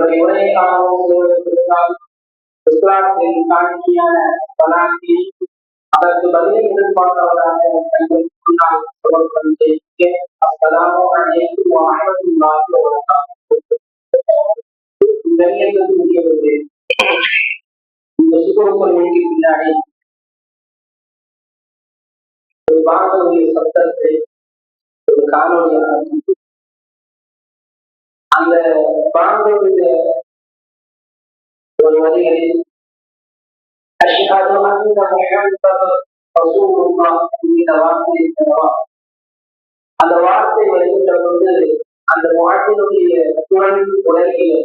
என்னுடைய உரையை காணவும் காணிக்கையான அதற்கு பதிலை எதிர்பார்த்தவராக இந்த சுகர் பின்னாடி ஒரு வானொலி சத்தத்தை ஒரு காணொலியாக அந்த வானொலிய ஒரு வரிகளில் அஷ்ஹது அன்ன முஹம்மது ரசூலுல்லாஹ் இந்த வார்த்தை அந்த வார்த்தை வருகின்ற பொழுது அந்த வார்த்தையினுடைய குரல் உலகில்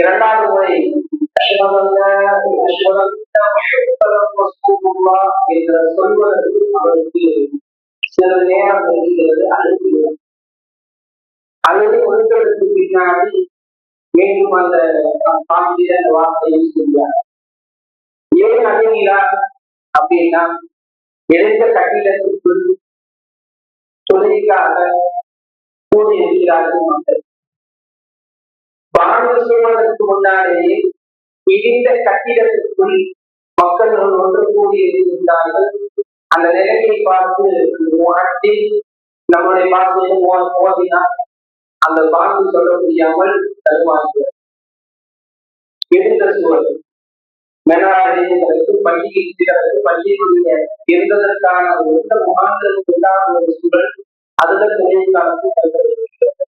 இரண்டாவது முறை அஷ்ஹது அல்லா அஷ்ஹது அன்ன என்ற சொல்வதற்கு அவருக்கு சிறிது நேரம் இருக்கிறது அனுப்பிவிடும். அல்லது ஒருத்தருக்கு பின்னாடி மீண்டும் அந்த பாண்டிய அந்த வார்த்தையை சொல்றார் ஏன் அழுகிறார் அப்படின்னா எந்த கட்டிடத்திற்குள் தொழிலுக்காக கூடி இருக்கிறார்கள் மக்கள். வாழ்ந்து சூழலுக்கு முன்னாலேயே இடிந்த கட்டிடத்திற்குள் மக்கள் ஒன்று கூடி இருக்கின்றார்கள் அந்த நிலையை பார்த்து உணர்த்தி நம்முடைய பாசையை மோதினார். அந்த பாட்டு சொல்ல முடியாமல் தருவார்கள். இருந்த சூழல். மெனராஜர்களுக்கு பள்ளிகளுக்கு இருந்ததற்கான எந்த முகாந்திரமும் இல்லாத ஒரு சூழல் அதுல நினைவு காலத்தில் கருதப்படுகிறது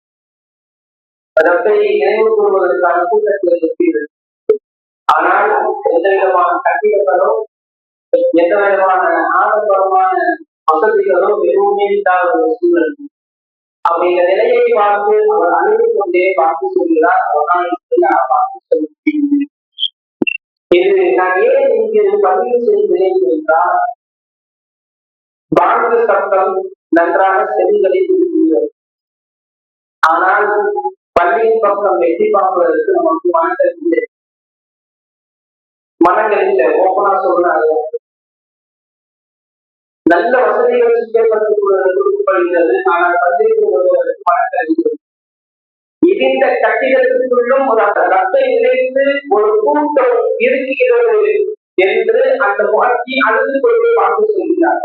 ரத்தை நினைவு கூறுவதற்கான கூட்டத்தில் இருக்கிறது ஆனால் எந்த விதமான கட்டிடங்களோ எந்த விதமான ஆடம்பரமான வசதிகளோ எதுவுமே இல்லாத ஒரு சூழல். அப்படிங்கிற நிலையை பார்த்து அவர் அழுது கொண்டே பார்த்து சொல்கிறார் அவனால் பார்த்து சொல்கிறேன் இது நான் ஏன் இங்கு பதிவு செய்கிறேன் என்றால் பாங்கு சட்டம் நன்றாக செவிகளில் இருக்கிறது ஆனால் பள்ளியின் பக்கம் வெற்றி பார்ப்பதற்கு நமக்கு மனதில் இல்லை. மனங்கள் இல்லை ஓப்பனா சொல்றாங்க. நல்ல வசதிகள் கொடுக்கப்படுகிறது ஆனால் பள்ளி இந்த கட்டிடத்துக்குள்ளும் ஒரு அந்த ரத்தை நினைத்து ஒரு கூட்டம் இருக்கிறது என்று அந்த மாற்றி அழுது கொண்டு பார்த்து சொல்கிறார்.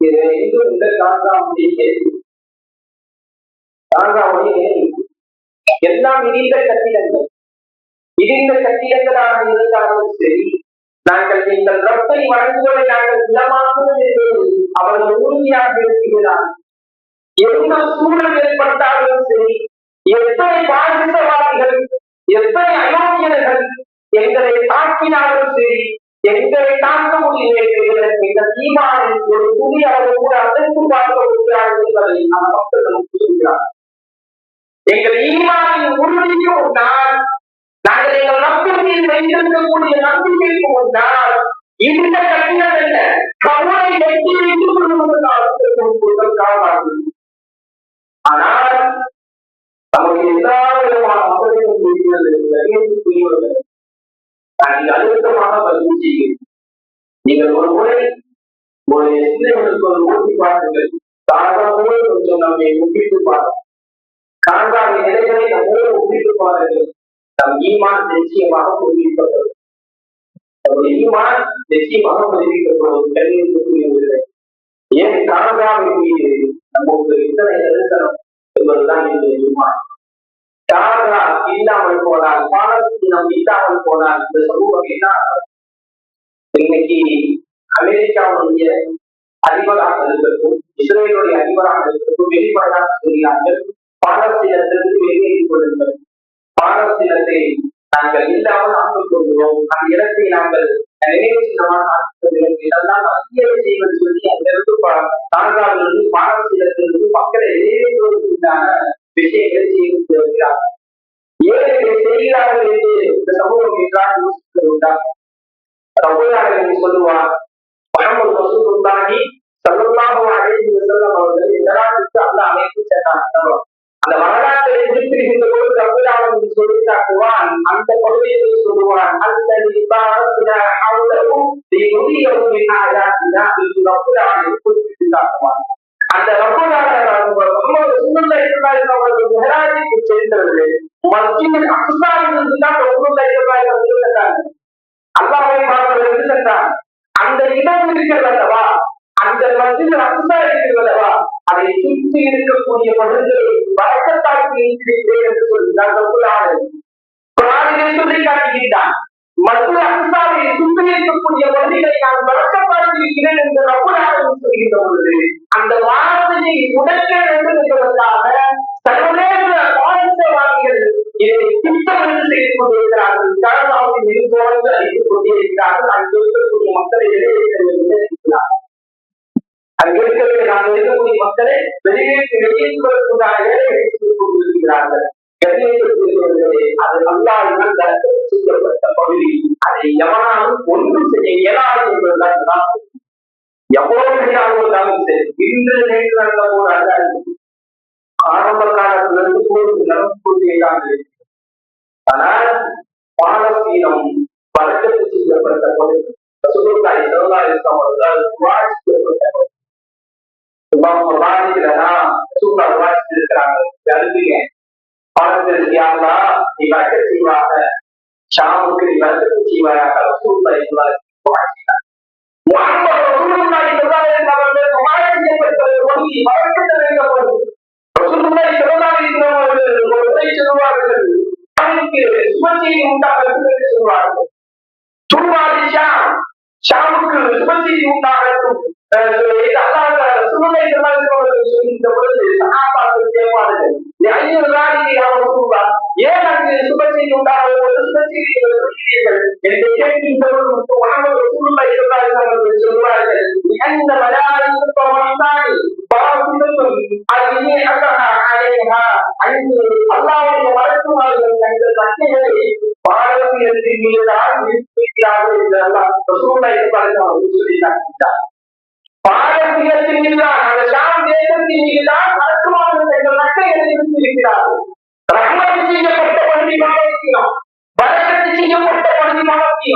இது எங்கு இந்த காசாவுடைய கேள்வி? காசாவுடைய எல்லாம் இடிந்த கட்டிடங்கள். இடிந்த கட்டிடங்களாக இருந்தாலும் சரி நாங்கள் நீங்கள் ரத்தை வழங்குவதை நாங்கள் விடமாக்குவது என்று அவர்கள் உறுதியாக இருக்கிறார் எந்த சூழல் ஏற்பட்டாலும் சரி எத்தனை பாதித்தவாதிகள் எத்தனை அயோக்கியர்கள் எங்களை தாக்கினாலும் சரி எங்களை தாக்க முடியவில்லை எங்கள் தீமானில் ஒரு புதிய அவர்கள் கூட அசைத்து பார்க்க முடியாது என்பதை அந்த மக்கள் சொல்கிறார் எங்கள் ஈமானின் உறுதிக்கு ஒரு நாள் நாங்கள் எங்கள் நம்பிக்கையில் வைத்திருக்கக்கூடிய நம்பிக்கைக்கு ஒரு நாள் இந்த கட்டிடம் என்ன? கவலை வெட்டி வைத்துக் கொள்வதற்கு காரணம் ஆனால் நமக்கு எல்லா விதமான வசதிகளும் இருக்கிறது புரிவது நான் அழுத்தமாக பதிவு செய்கிறேன் நீங்கள் ஒரு முறை உங்களுடைய சிந்தனைகளுக்கு ஒரு ஊட்டி பாருங்கள் தாராளமாக கொஞ்சம் நம்மை ஒப்பிட்டு பாருங்கள் காண்பாத நிலைகளை நம்மளே ஒப்பிட்டு பாருங்கள் நம் ஈமான் நிச்சயமாக புதுப்பிக்கப்படும் நம்முடைய ஈமான் நிச்சயமாக புதுப்பிக்கப்படும் கல்வியை ஏன் காணாவின் மீது நமக்கு இத்தனை தரிசனம். என்பதுதான் இந்த ஈமான் கானடா இல்லாமல் போனால் பாலஸ்தீனம் இல்லாமல் போனால் இந்த சமூகம் என்ன இன்னைக்கு அமெரிக்காவுடைய அதிபராக இருக்கட்டும் இஸ்ரேலுடைய அதிபராக இருக்கட்டும் வெளிப்படையாக சொல்கிறார்கள் பாலஸ்தீனத்திற்கு வெளியேறிக் கொள்ளுங்கள். பாலஸ்தீனத்தை நாங்கள் இல்லாமல் ஆக்கிக் கொள்கிறோம். அந்த இடத்தை நாங்கள் நினைவு சின்னமான இதெல்லாம் விஷயங்கள் சொல்லி அங்கிருந்து கானடாவிலிருந்து பாலஸ்தீனத்திலிருந்து மக்களை வெளியேற்றுவதற்குண்டான விஷயங்களை செய்து வருகிறார் ஏன் இதை செய்கிறார்கள் என்று இந்த சமூகம் என்றால் யோசிக்கிறதா ரகுலாளர்கள் சொல்லுவார் முகமது ரசூலுல்லாஹி ஸல்லல்லாஹு அலைஹி வஸல்லம் அவர்கள் இதனாலுக்கு அந்த அமைப்பு சென்றார் அந்த வரலாற்றை எதிர்த்திருக்கின்ற பொழுது ரகுலாளர்கள் சொல்லி காட்டுவான் அந்த பகுதியை சொல்லுவான் அந்த நிபாரத்தின அவ்வளவும் லியுரியவும் குறிப்பிட்டு காட்டுவான் அந்த ரகுலாளர்கள் முகமது சென்றவர்கள் மஸ்ஜித் அக்ஸாவிலிருந்து தான் ரசூலுல்லாஹி ஸல்லல்லாஹு சென்றாங்க பார்ப்பதற்கு அந்த இடம் இருக்கிறது அல்லவா? அந்த மஸ்ஜித் அக்ஸா இருக்கிறது அல்லவா? அதை சுற்றி இருக்கக்கூடிய மனிதர்கள் வழக்கத்தாக்கி இருக்கிறேன் என்று சொல்கிறார் ரசூலுல்லாஹி குரானிலே சொல்லி காட்டுகின்றான். மஸ்ஜித் அக்ஸாவை சுற்றி இருக்கக்கூடிய பகுதிகளை நான் வழக்கத்தாக்கி இருக்கிறேன் என்று ரசூலுல்லாஹி சொல்கின்ற பொழுது அந்த வார்த்தையை உடைக்க வேண்டும் வஸல்லம் அவர்கள் துஆ செய்யப்பட்ட பொழுது வழக்கத்தை வைக்கப்படும் ரசூலுல்லாஹி ஸல்லல்லாஹு அலைஹி வஸல்லம் அவர்கள் ஒரு முறை சொல்வார்கள் ஷாமுக்கு விபத்தி உண்டாகட்டும். இந்த பொழுது சகாபாக்கள் கேட்பார்கள். ஏன் அங்கு சுபச்செய்தி உண்டாகும் போது சுபச்செய்தி சொல்கிறீர்கள்? என்று கேட்கும் பொழுது உணவு சுருளை இருந்தார்கள் சொல்வார்கள் அந்த மலையாளி பாசிதத்தும் அங்கே அக்கா அழகா அங்கு அல்லாவுடைய மருத்துவர்கள் தங்கள் சக்திகளை பாரதியத்தின் மீது அல்லாஹ் ரசூலுல்லாஹி ஸல்லல்லாஹு சொல்லி காண்பித்தார் பாரதியத்தின் மீது அந்த ஷாம் தேசத்தின் மீது தான் இருக்கிறார்கள் செய்யப்பட்ட பகுதி செய்யப்பட்ட பகுதி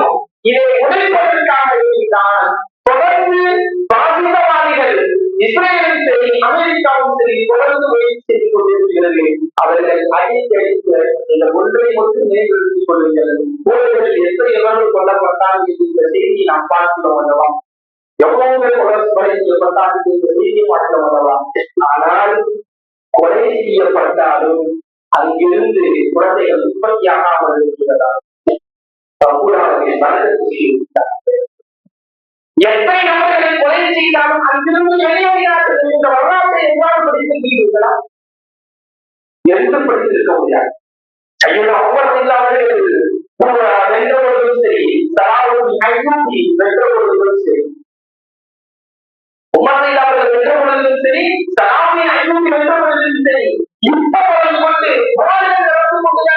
இதை உடைப்பதற்காக தான் தொடர்ந்து பாசிதவாதிகள் இஸ்ரேலும் சரி அமெரிக்காவும் சரி தொடர்ந்து முயற்சி செய்து கொண்டிருக்கிறது. அவர்கள் அடிக்கடிக்கு இந்த ஒன்றை மட்டும் மேம்படுத்திக் கொள்ளுங்கள் ஊழல்கள் எத்தனை எவர்கள் கொல்லப்பட்டால் இந்த செய்தியை நாம் பார்க்கிறோம் அல்லவா? எவ்வளவு பேர் கொலை கொலை செய்யப்பட்டால் இந்த செய்தியை பார்க்கிறோம் அல்லவா? ஆனால் கொலை செய்யப்பட்டாலும் அங்கிருந்து குழந்தைகள் உற்பத்தியாகாமல் இருக்கிறதா கூடாது வழக்கத்தில் எத்தனை நபர்களை கொலை செய்தாலும் அங்கிருந்து வெளியேறினார்கள் என்ற வரலாற்றை எவ்வாறு படித்திருக்கிறீர்களா எந்த படித்திருக்க முடியாது. ஐயோ அவ்வளவு இல்லாமல் வென்றவர்களும் சரி சலாவுக்கு ஐநூற்றி வென்ற சரி. உமர் இல்லாமல் வென்ற சரி சலாமின் ஐநூற்றி வென்ற சரி. இப்ப கொண்டு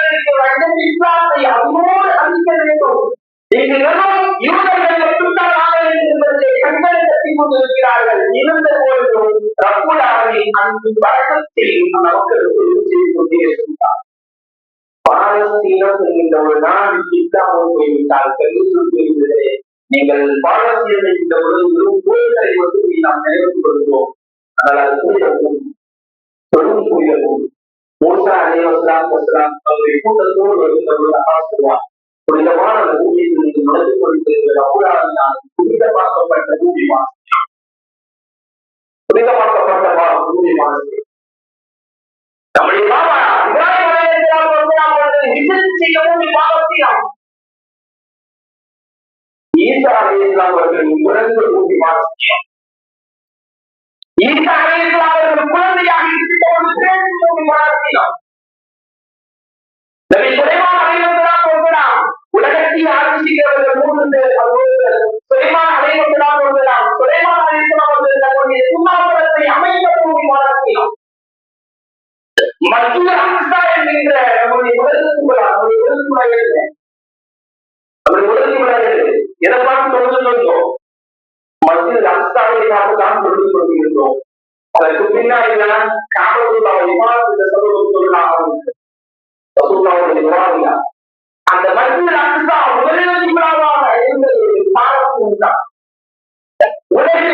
இருக்கிற அந்த இஸ்லாத்தை அதோடு அழிக்க வேண்டும். இங்கு யூதர்கள் மட்டும்தான் என்பதை கண்களை கட்டி கொண்டிருக்கிறார்கள். இருந்த போதிலும் அங்கு வழக்கத்தில் மக்களுக்கு செய்து கொண்டே இருந்தார் பாலஸ்தீனம் என்கின்ற ஒரு நாடு போய்விட்டால் தெரிவித்திருக்கிறது நீங்கள் பாலஸ்தீனம் என்கின்ற ஒரு கோயில்களை மட்டும் நாம் நினைவு கொள்கிறோம். ஆனால் அது புரியவும் தொழும் புரியவும் மூசா அலைவசலாம் அவருடைய கூட்டத்தோடு வருகின்ற ஒரு புனிதமான பூமியில் நீங்கள் நுழைந்து கொண்டிருக்கிற அவுராவினால் புனிதமாக்கப்பட்ட பூமி வாசி புனிதமாக்கப்பட்ட வா- பூமி வாசி நம்முடைய பாபா இப்ராஹிம் அலைஹிஸ்ஸலாம் வஸலாம் அவர்கள் ஹிஜ்ரத் செய்த பூமி பாலஸ்தீனம் ஈசா அலைஹிஸ்ஸலாம் அவர்கள் பிறந்த பூமி பாலஸ்தீனம் ஈசா அலைஹிஸ்ஸலாம் அவர்கள் குழந்தையாக இருந்த பூமி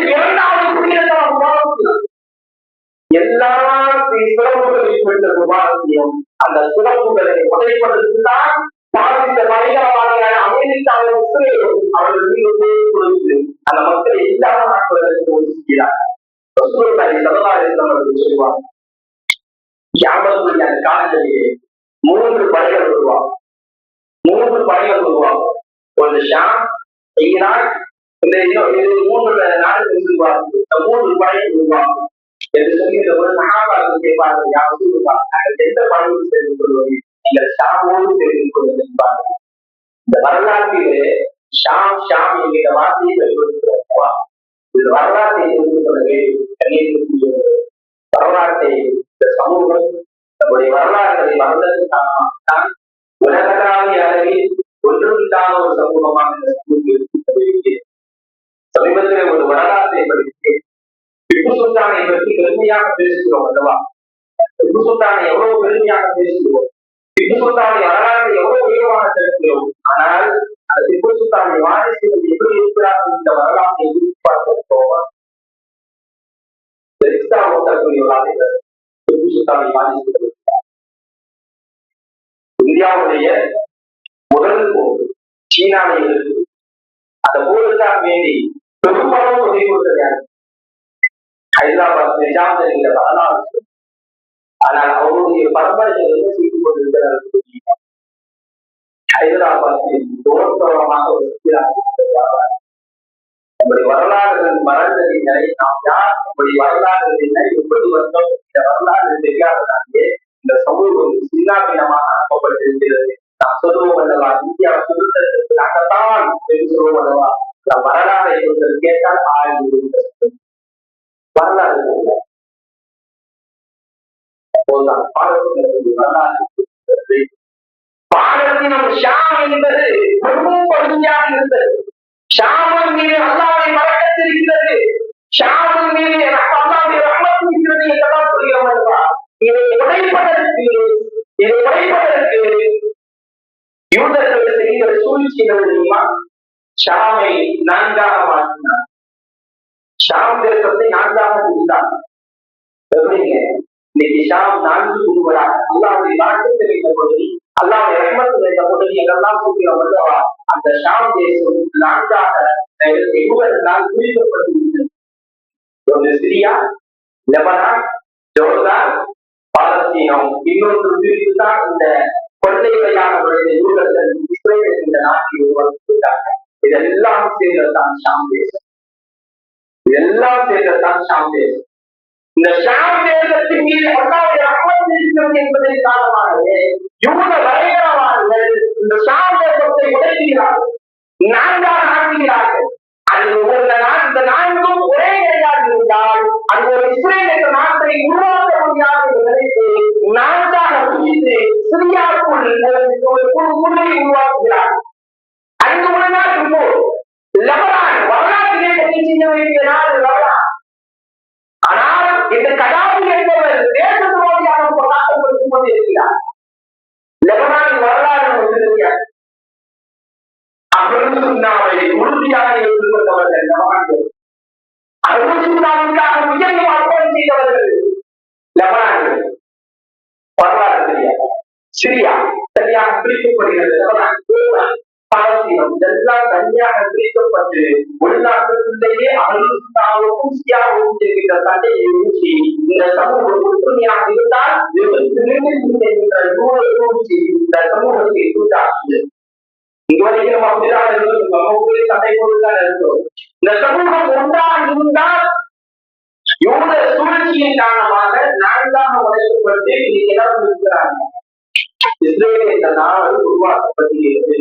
இரண்டாவது புண்ணியத்தலம் உபாசியம் எல்லா சிறப்புகளில் பெற்ற உபாசியம் அந்த சிறப்புகளை உடைப்பதற்கு தான் பாதித்த பயங்கரவாதியான அமெரிக்காவின் இஸ்ரேலும் அவர்கள் மீது கொடுத்து அந்த மக்களை இல்லாமல் ஆக்குவதற்கு முயற்சிக்கிறார்கள் ரசூலுல்லாஹி ஸல்லல்லாஹு அலைஹி மூன்று படைகள் உருவாகும். மூன்று படைகள் உருவாகும். ஒரு ஷாம் ஈரான் இந்த இது மூன்று இந்த மூன்று படைகள் உருவாகும் என்று சொல்லி இந்த ஒரு சகாபாரத்தை கேட்பார்கள் யார் சொல்லுவார் நாங்கள் எந்த படையும் சேர்ந்து கொள்வது நீங்கள் ஷாமோடு சேர்ந்து கொள்வது என்பார்கள். இந்த வரலாற்றிலே ஷாம் ஷாம் என்கிற வார்த்தையை பயன்படுத்துகிறார். இது வரலாற்றை தெரிந்து கொள்ள வேண்டும். வரலாற்றை இந்த சமூகம் நம்முடைய வரலாறுகளை வளர்ந்ததற்கு தான் உலகளாவிய அளவில் ஒன்றுமில்லாத ஒரு சமூகமாக இந்த வரலாற்றை படித்தேன் திப்பு சுல்தானை பற்றி பெருமையாக பேசுகிறோம் அல்லவா? திப்பு சுல்தானை எவ்வளவு பெருமையாக பேசுகிறோம்? திப்பு சுல்தானை வரலாற்றை எவ்வளவு உயர்வாக செலுத்துகிறோம் ஆனால் அந்த திப்பு சுல்தானை வாரிசுகள் எப்படி இருக்கிறார்கள் இந்த வரலாற்றை பார்க்க போவார் எக்ஸ்ட்ரா ஓட்டக்கூடியவர்களாக திப்பு சுல்தானை வாரிசுகள். இந்தியாவுடைய முதல் போர் சீனாவை எதிர்த்து. அந்த போருக்காக வேண்டி பெரும்பாலும் உதவி கொடுத்தது யாரு ஹைதராபாத் நிஜாம் என்கிற வரலாறு ஆனால் அவருடைய பரம்பரைகள் வந்து சீட்டு கொண்டிருக்கிறார் தெரியுமா? ஹைதராபாத்தில் தோற்றமாக ஒரு சித்திராக நம்முடைய வரலாறுகள் மறந்ததின் நிலை நாம் யார் நம்முடைய வரலாறுகள் நிலை எப்படி வந்தோம் இந்த வரலாறு தெரியாததாலே இந்த சமூகம் சின்னாபினமாக அனுப்பப்பட்டிருக்கிறது. நாம் சொல்லுவோம் அல்லவா இந்தியா சுதந்திரத்திற்காகத்தான் என்று சொல்லுவோம் அல்லவா? வரலாறை ஒருத்தர் கேட்டால் ஆய்வு வரலாறு இல்லை. வரலாறு ஷாம் என்பது பெரும் பகுதியாக இருந்தது. ஷாமின் மீது அல்லாவை மறக்கத்திருக்கிறது ஷாமின் மீது எனக்கு அல்லாவுடைய ரஹ்மத் இருக்கிறது என்றெல்லாம் சொல்கிறோம் அல்லவா? இதை உடைப்பதற்கு இதை உடைப்பதற்கு யூதர்கள் செய்கிற சூழ்ச்சி தெரியுமா ஷாமை நான்காக மாற்றினார். ஷாம் தேசத்தை நான்காக பிரித்தார் எப்படிங்க? இன்னைக்கு ஷாம் நான்கு குழுவராக அல்லாவுடைய நாட்டத்தில் இருந்த பகுதி அல்லாவுடைய ரஹ்மத்தில் இருந்த பகுதி எல்லாம் சொல்கிறோம் அல்லவா அந்த ஷாம் தேசம் நான்காக யூதர்களால் பிரிக்கப்பட்டிருக்கிறது ஒன்று சிரியா லெபனான் ஜோர்தான் பாலஸ்தீனம். இன்னொன்று பிரித்து தான் இந்த கொள்ளைகளையான யூதர்கள் இஸ்ரேல் இந்த நாட்டை உருவாக்கிவிட்டார்கள் இதெல்லாம் சேர்ந்ததுதான் ஷாம் தேசம். இதெல்லாம் சேர்ந்ததுதான் ஷாம் தேசம். இந்த ஷாம் தேசத்தின் மீது அல்லாவுடைய அமர்ந்து இருக்கிறது என்பதன் காரணமாகவே யூத பயங்கரவாதிகள் இந்த ஷாம் தேசத்தை உடைக்கிறார்கள். நான்காக ஆக்குகிறார்கள். அது ஒரு இந்த நான்கும் ஒரே நிலையாக இருந்தால் அது ஒரு இஸ்ரேல் என்ற நாட்டை உருவாக்க முடியாது என்று நான்காக பிரித்து சிரியாவுக்குள் ஒரு- குழுவை உருவாக்குகிறார் ஐந்து உடனாக போர் லெபனான் வரலாற்றிலே பதிவு செய்ய வேண்டிய நாடு லெபனான். ஆனால் இந்த கடாபி என்பவர் தேச துரோகியாக போது இருக்கிறார். லெபனானின் வரலாறு ஒன்று தெரியாது. அபருசுன்னாவை உறுதியாக எடுத்துக்கொண்டவர்கள் லெபனான்கள். அபருசுன்னாவுக்காக உயர்வு அர்ப்பணம் செய்தவர்கள் லெபனான்கள். வரலாறு தெரியாது. சிரியா சரியாக பிரிக்கப்படுகிறது லெபனான், ஈரான், இதெல்லாம் தனியாக பிரிக்கப்பட்டு உள்நாட்டிலேயே அபருசுன்னாவுக்கும் சியாவுக்கும் இருக்கின்ற சண்டையை ஊற்றி இந்த சமூகம் ஒற்றுமையாக இருந்தால் என்ற நூலை சூழ்ச்சி இந்த சமூகத்தை உண்டாக்கியது. இதுவரைக்கும் அப்படிதான் இருந்தோம் நம்ம சண்டை போட்டுதான் இருந்தோம் இந்த சமூகம் ஒன்றாக இருந்தால் யூத சூழ்ச்சியின் காரணமாக நான்காக உழைக்கப்பட்டு இன்னைக்கு எல்லாரும் இருக்கிறாங்க இஸ்ரேல் என்ற நாடு உருவாக்கப்பட்டிருக்கிறது.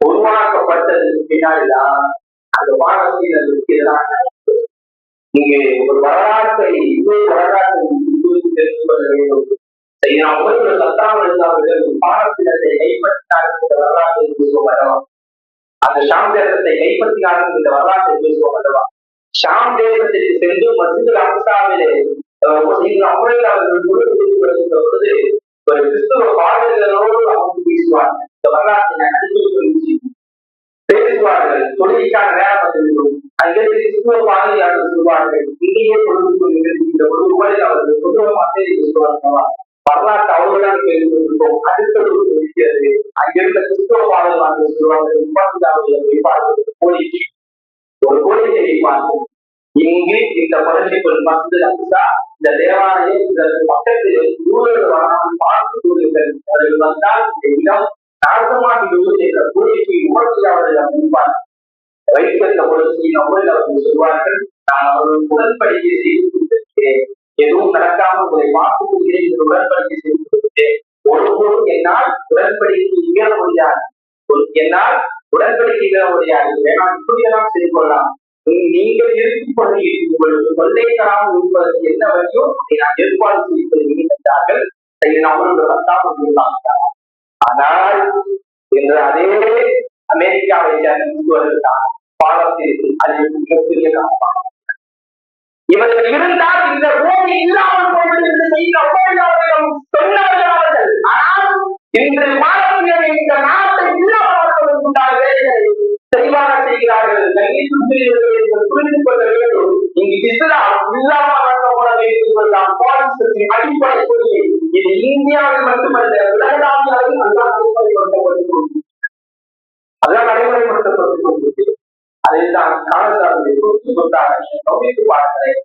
உருவாக்கப்பட்டதுக்கு பின்னாடிதான் அந்த பாலஸ்தீனத்திற்கு எதிராக நீங்க ஒரு வரலாற்றை இன்னொரு வரலாற்றை தெரிந்து கொள்ள வேண்டும். சரியா ஒவ்வொரு சத்தாம் இருந்தார்கள் பாலஸ்தீனத்தை கைப்பற்றினார்கள் இந்த வரலாற்றை பேசுவோம் அந்த ஷாம் தேசத்தை கைப்பற்றினார்கள் இந்த வரலாற்றை பேசுவோம் ஷாம் தேசத்திற்கு சென்று மசிது அம்சாவிலே அமுறையில் அவர்கள் கொடுத்து பொழுது ஒரு கிறிஸ்துவ பாடல்களோடு அவங்க பேசுவார்கள். இந்த வரலாற்றை நான் பேசுவார்கள் தொழிலுக்கான நேரம் வந்துவிடும் அங்கிருந்து கிறிஸ்துவ பாதிரியாளர்கள் சொல்வார்கள் இங்கேயே கொடுத்து இந்த ஒரு ரூபாயில் அவர்கள் கொண்டு மாட்டே சொல்வார்களா வரலாற்று அவர்களால் கேள்விப்பட்டிருக்கோம் அடுத்தது இருக்கிறது அங்கிருந்த கிறிஸ்தவ பாடல்கள் சொல்லுவாங்க முப்பத்தாவுடைய வழிபாடு கோரிக்கை ஒரு கோரிக்கை வைப்பாங்க இங்கு இந்த பகுதிக்குள் மஸ்து இந்த தேவாலயம் இதற்கு பக்கத்தில் ஊழல் வராமல் பார்த்து கொள்ளுங்கள் அவர்கள் வந்தால் இந்த இடம் நாசமாகி விடுவது என்ற கோரிக்கையை உணர்ச்சியாளர்கள் முன்பார் வைத்திருந்த பொழுது நம்மள் அவர்கள் சொல்வார்கள் நான் அவர்கள் உடன்படிக்கை செய்து கொடுத்திருக்கிறேன். எதுவும் நடக்காமல் உங்களை பார்த்துக் கொள்கிறேன் என்று உடன்படிக்கை செய்து கொடுத்தேன் ஒருபோதும் என்னால் உடன்படிக்கை மீற முடியாது. என்னால் உடன்படிக்கை மீற முடியாது. வேணாம் இப்படியெல்லாம் செய்து கொள்ளலாம். நீங்கள் இருக்கும் பொழுது உங்களுக்கு தொல்லை தராமல் இருப்பதற்கு என்ன வழியோ அதை நான் ஏற்பாடு செய்து என்றார்கள். அவர்கள் வந்தாமல் இருந்தாங்க ஆனால் இன்று அதே அமெரிக்காவை சேர்ந்த கிறிஸ்துவர்கள் தான் பாலஸ்தீனத்தில் அது மிகப்பெரிய காரணம் இவர்கள் இருந்தால் இந்த பூமி இல்லாமல் போவது என்று செய்த அப்போதையவர்களும் சொன்னவர்கள் அவர்கள். ஆனால் இன்று பாலஸ்தீனம் இந்த நாட்டை இல்லாமல் உண்டான வேலைகளை தெளிவாக செய்கிறார்கள். கண்ணியத்துக்குரியவர்கள் என்று புரிந்து கொள்ள வேண்டும். இங்கு இஸ்லாம் இல்லாமல் வழங்கப்பட வேண்டும் என்பதுதான் பாலஸ்தீனத்தின் அடிப்படை இது இந்தியாவில் மட்டுமல்ல உலகளாவிய அளவில் அதுதான் நடைமுறைப்படுத்தப்பட்டுக் கொண்டிருக்கிறது. அதுதான் நடைமுறைப்படுத்தப்பட்டுக் கொண்டிருக்கிறது அதைத்தான் காலசாமி குறித்து கொண்டாங்க கவனித்து பார்க்கிறேன்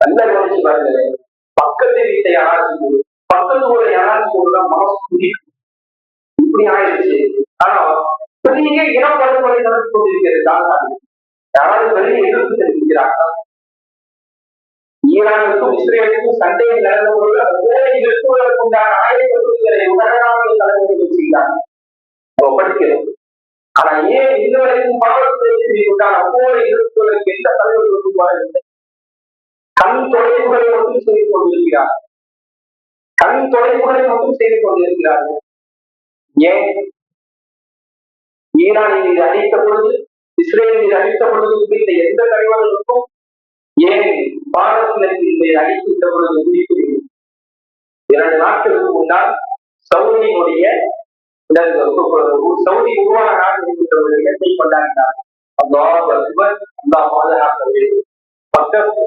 நல்ல கவனிச்சு பார்க்கிறேன் பக்கத்து வீட்டை யாராச்சும் போடு பக்கத்து ஊரை யாராச்சும் போடுறா மனசு குதிக்கும். இப்படி ஆயிடுச்சு. ஆனா பெரிய இனப்படுகொலை நடந்து கொண்டிருக்கிறது காலசாமி யாராவது பெரிய எதிர்ப்பு தெரிவிக்கிறார்கள்? ஈரானுக்கும் இஸ்ரேலுக்கும் சண்டை நடந்த பொழுது அந்த போரை நிறுத்துவதற்கு உண்டான ஆயுதங்களை உடனடியாக நம்ம படிக்கிறோம். ஆனா ஏன் இதுவரைக்கும் வரைக்கும் பாவத்தை உண்டான போரை நிறுத்துவதற்கு எந்த தலைவர்களுக்கும் வரவில்லை கண் தொலைவுகளை மட்டும் செய்து கொண்டிருக்கிறார். கண் தொலைவுகளை மட்டும் செய்து கொண்டிருக்கிறார்கள் ஏன்? ஈரான் மீது அழித்த பொழுது இஸ்ரேல் மீது அடித்த பொழுது குறித்த எந்த தலைவர்களுக்கும் ஏன் பாரதத்தின் மீது அடித்த பொழுது குறித்து இரண்டு நாட்களுக்கு முன்னால் சவுதியினுடைய சவுதி உருவான நாடு இருக்கின்றவர்கள் எண்ணை கொண்டாடினார். அல்லாஹ் அக்பர் அல்லாஹ் பாதுகாக்க வேண்டும்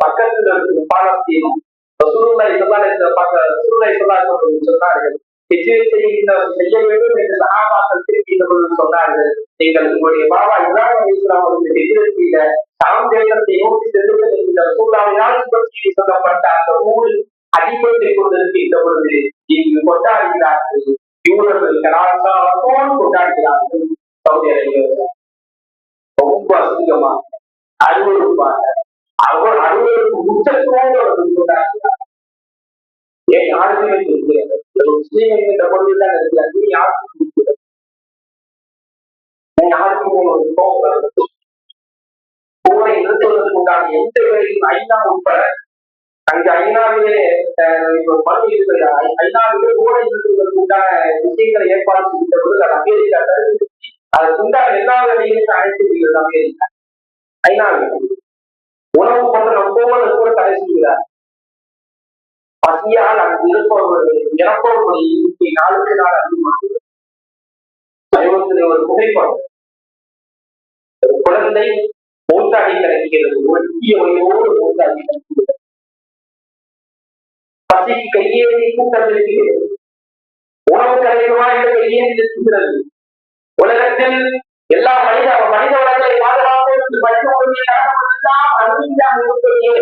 பக்கத்தில் இருக்கும் பாலஸ்தீனம் ரசூலுல்லாஹி ஸல்லல்லாஹு அலைஹி வஸல்லம் பக்க சொன்னார்கள் செய்ய வேண்டும் என்று சஹாபாக்கள் திருப்பின்ற சொன்னார்கள். நீங்கள் உங்களுடைய பாபா இப்ராஹிம் அலைஹிஸ்ஸலாம் செய்த தேசத்தை நோக்கி செல்லுங்கள் என்ற ரசூலுல்லாஹினால் பற்றி சொல்லப்பட்ட அந்த ஊரில் அடிபட்டுக் கொண்டிருக்கின்ற பொழுது இங்கு கொண்டாடுகிறார்கள். யூரர்கள் கலாச்சாரத்தோடு கொண்டாடுகிறார்கள். சவுதி அரேபியா ரொம்ப அசிங்கமாக அருவருப்பாக அவர் அருவருக்கு உச்சத்தோடு அவர்கள் கொண்டாடுகிறார் ஏன் யாருக்குமே இருக்கிறது ஒரு முஸ்லீம் என்கின்ற பொழுதுதான் இருக்கிறார் நீ யாருக்கும் தெரிகிறது யாருக்கும் ஒரு கோபம் வருது. போரை நிறுத்துவதற்கு உண்டான எந்த வேலையும் ஐநா உட்பட அங்கு ஐநாவிலே மனு இருக்கிற ஐநாவிலே போரை நிறுத்துவதற்கு உண்டான விஷயங்களை ஏற்பாடு செய்த பொழுது அது அமெரிக்கா தடுத்து அதற்குண்டான எல்லா வேலையும் அழைத்து விடுகிறது அமெரிக்கா. ஐநாவில். உணவு கொண்டு நம்போவது கூட தடை செய்கிறார். பசியால் அங்கு இருப்பவர்கள் இறப்பவர்களுடைய எண்ணிக்கை நாளுக்கு நாள் அதிகமாகிறது சமீபத்தில் ஒரு புகைப்படம். ஒரு குழந்தை மூத்தாடி கிடைக்கிறது ஒட்டிய வழியோடு மூத்தாடி கிடைக்கிறது பசிக்கு கையேறி கூட்டம் இருக்கிறது உணவு கிடைக்குமா என்று கையேறி நிற்கிறது. உலகத்தில் எல்லா மனித மனித உலகத்தை பாதுகாப்பு மனித உரிமையை நடப்பதெல்லாம் அங்கீகாரம் இருப்பதே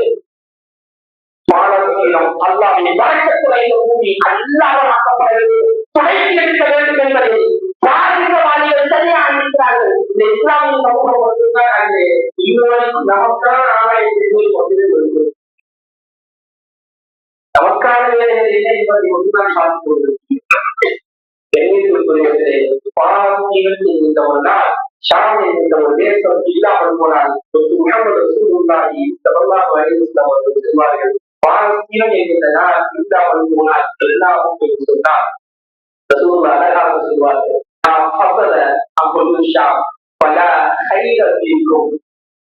மாணவர்களிடம் அல்லாவின் வழக்கத்துறை வேண்டும் துணைக்கு இருக்க வேண்டும் என்பதை பாரதிகவாதிகள் சரியாக இருக்கிறார்கள் இந்த இஸ்லாமிய சமூகம் மட்டும்தான் அது இதுவரைக்கும் நமக்கான ஆதாயத்தை கொண்டிருக்கிறது. நமக்கான என்பதை ஒன்றுதான் பார்த்துக் கொண்டிருக்கிறோம் கண்ணியத்திற்குரியவர்களே, ஒரு ஷாம் என்கின்ற ஒரு தேசம் இல்லாமல் போனால் முகமது ரசூலுல்லாஹி ஸல்லல்லாஹு அலைஹி வஸல்லம் அவர்கள் சொல்வார்கள் பாலஸ்தீனம் என்கின்ற இல்லாமல் போனால் எல்லாமும் என்று ரசூலுல்லாஹ் அழகாக சொல்வார்கள். நாம் ஹசத அம்புல் ஷாம் பல ஹைரத்திற்கும்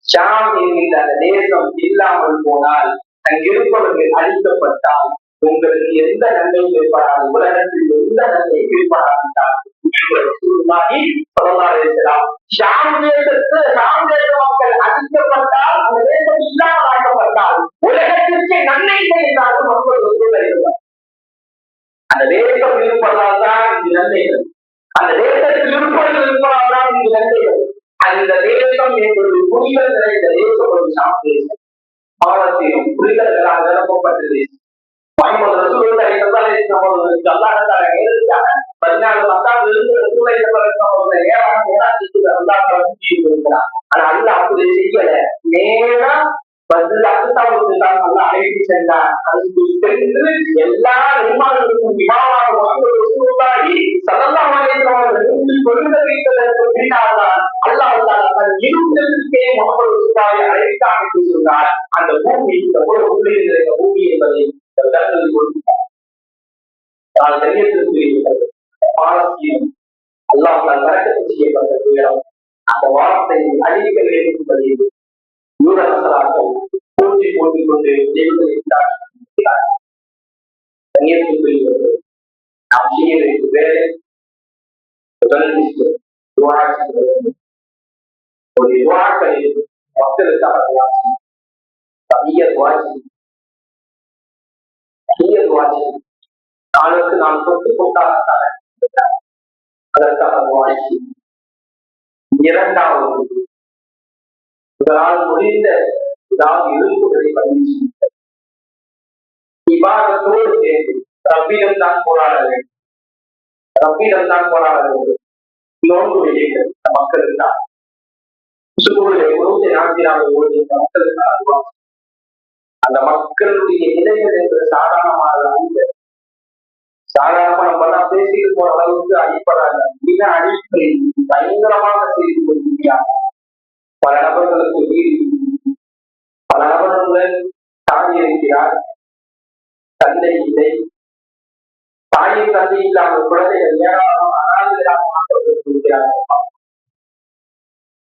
ஷாம் என்கின்ற அந்த தேசம் இல்லாமல் போனால் அங்கிருப்பவர்கள் அழிக்கப்பட்டால் உங்களுக்கு எந்த நன்மையும் ஏற்படாது. உலகத்தில் எந்த நன்மையும் ஏற்படாவிட்டால் ஷாம் தேசத்து ஷாம் தேச மக்கள் அழிக்கப்பட்டால் அந்த தேசம் இல்லாமல் ஆக்கப்பட்டால் உலகத்திற்கு நன்மை இல்லை என்றாலும் மக்கள் ஒத்துழைக்கிறார் அந்த தேசத்தில் இருப்பவர்கள் இருப்பவர்களால் இங்கு நன்மைகள் அந்த தேசம் என்பது புனிதர் நிறைந்த தேசம் ஒரு சாம் தேசம் பாரசீகம் புனிதர்களால் நிரப்பப்பட்ட தேசம் ரசூலுல்லாஹி ஸல்லல்லாஹு அலைஹி வஸல்லம் அவர்களுக்கு அல்லாஹ் தஆலா பதினாலு மக்காவில் இருந்து ரசூலுல்லாஹி ஸல்லல்லாஹு அலைஹி வஸல்லம் அல்லாஹ் தஆலா இருக்கிறார் ஆனா அல்லாஹ் அப்படி செய்யல. நேரா பதில் அக்சாவுக்கு தான் நல்லா அழைத்து சென்றார் அதுக்கு சென்று எல்லா நிர்மாணங்களுக்கும் விமானமாக முகமது ரசூலுல்லாஹி ஸல்லல்லாஹு அலைஹி வஸல்லம் அவர்கள் கொழுந்த வைத்ததற்கு பின்னால்தான் அல்லாஹ் தஆலா தன் இருப்பிடத்திற்கே முகமது ரசூலுல்லாஹி அழைத்தார் என்று சொன்னார் அந்த பூமி எவ்வளவு உள்ளே இருந்த பூமி என்பதை கண்களில் கொடுத்தார் நான் தெரியத்திற்கு பாலஸ்தீனம் அல்லாஹ் நான் வரக்கத்து செய்யப்பட்ட இடம் அந்த வார்த்தை அழிக்க வேண்டும் என்பதை யூரசராக போட்டி போட்டுக் கொண்டு தெய்வத்தை கண்ணியத்துக்குரியவர்கள் நாம் செய்ய வேலை முதலில் ஒரு மக்களுக்காக நாளுக்கு நான் தொட்டு அதற்காக இரண்டாவது உங்களால் முடிந்த ஏதாவது இருப்புகளை பதிவு விவாதத்தோடு சேர்ந்து ரப்பிடம் தான் போராட வேண்டும். ரப்பிடம் தான் போராட வேண்டும். நோன்பு வெளியிட்டு மக்களுக்கு தான் சுகுருடைய குருத்தை ஆசிராக ஓடி இந்த மக்களுக்கு தான் அருள்வார். அந்த மக்களுடைய நிலைகள் என்ற சாதாரணமாக அல்ல சாதாரணமா நம்ம எல்லாம் பேசிட்டு போற அளவுக்கு அடிப்படாது மிக அடிப்படை பயங்கரமாக செய்து கொண்டிருக்கிறார் பல நபர்களுக்கு வீடு பல நபர்களுடன் தாய் இருக்கிறார் தந்தை இல்லை. தாயின் தந்தை இல்லாமல் குழந்தைகள் ஏராளமாக அனாதைகளாக மாற்றப்பட்டிருக்கிறார்கள்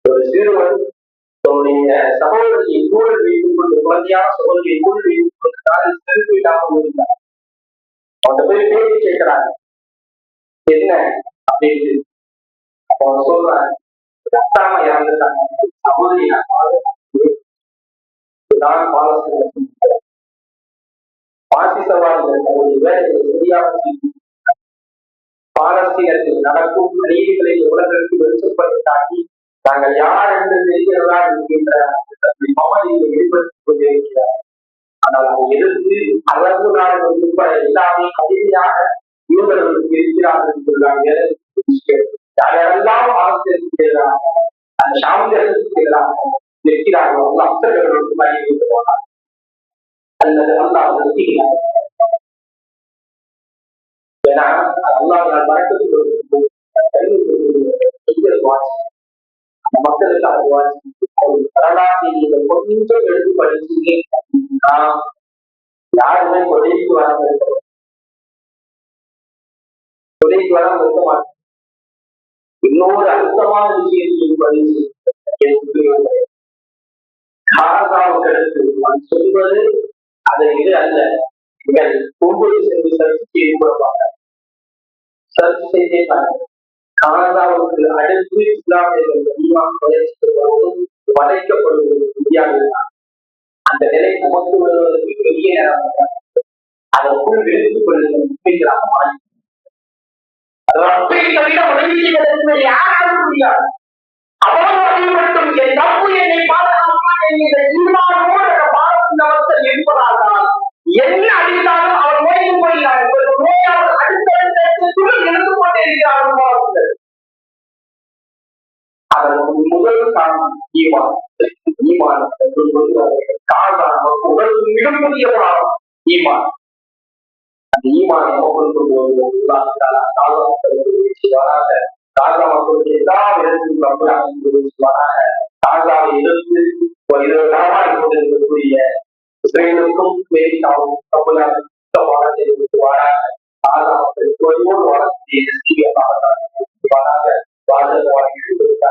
ஒரு சிறுவன் தன்னுடைய சகோதரியை சூழல் வைத்துக் கொண்டு குழந்தையான சகோதரியை சூழல் வைத்துக் கொண்டு காலில் செருப்பு இல்லாமல் இருந்தார் அவன் போய் பேசி கேட்கிறாங்க என்ன? அப்படின்னு அப்போ அவன் சொல்றான் நான் பாலஸ்தீன பாசிசவாதிகள் தங்களுடைய வேலைகளை சரியாக பாலஸ்தீனத்தில் நடக்கும் நீதிகளை உலகிற்கு வெளிச்சப்படுத்தி காட்டி நாங்கள் யார் என்று தெரிகிறதா? என்கின்ற மமதியை வெளிப்படுத்திக் ஆனால் அதை எதிர்த்து அளவு நாடுகள் உட்பட எல்லாமே கடுமையாக யூதர்களுக்கு இருக்கிறார்கள் சொல்றாங்க யாரெல்லாம் பாலஸ்தீனத்துக்கு எதிராக அந்த சாமியர்களுக்கு எதிராக நிற்கிறார்களோ அந்த அப்சர்களுக்கு கொண்டு போனார் அல்லது அல்லாஹ் நிறுத்துகிறார் ஏன்னா அல்லாஹ் நான் மறக்கத்து அந்த மக்களுக்கு அது வாட்சி வரலாற்றை நீங்கள் கொஞ்சம் எடுத்து படிச்சீங்க அப்படின்னா யாருமே கொலைக்கு வராம இருக்க கொலைக்கு வராம இருக்க மாட்டோம் இன்னொரு அழுத்தமான விஷயத்தையும் பதிவு செய்ய காசாவுக்கு நான் சொல்வது அது இது அல்ல. நீங்கள் ஒவ்வொரு சென்று சர்ச் செய்து கொடுப்பாங்க சர்ச் செய்தே பாருங்க காசாவுக்கு அடுத்து இஸ்லாமியர்கள் அதிகமாக வளர்ச்சிப்படுவதும் இந்தியாவில் தான். அந்த நிலை நமக்கு வருவதற்கு பெரிய நேரம் அதற்குள் எடுத்துக் கொள்ளுங்கள். முக்கியமாக மாறி அது அப்படி தவிர யாராலும் முடியாது. மட்டும் என் தப்பு என்னை பார்த்து ஈமான் ஈமான் என்று சொல்கிறார்கள் காரணம் உடலுக்கு மிகப்பெரிய பாவம் ஈமான் அந்த ஈமானை மக்களுக்கு வராத காசா மக்களுக்கு எல்லா விதத்திலும் ரொம்ப வராத எதிர்த்து ஒரு கொண்டிருக்கக்கூடிய இஸ்ரேலுக்கும் அமெரிக்காவும் தமிழக வராத காசா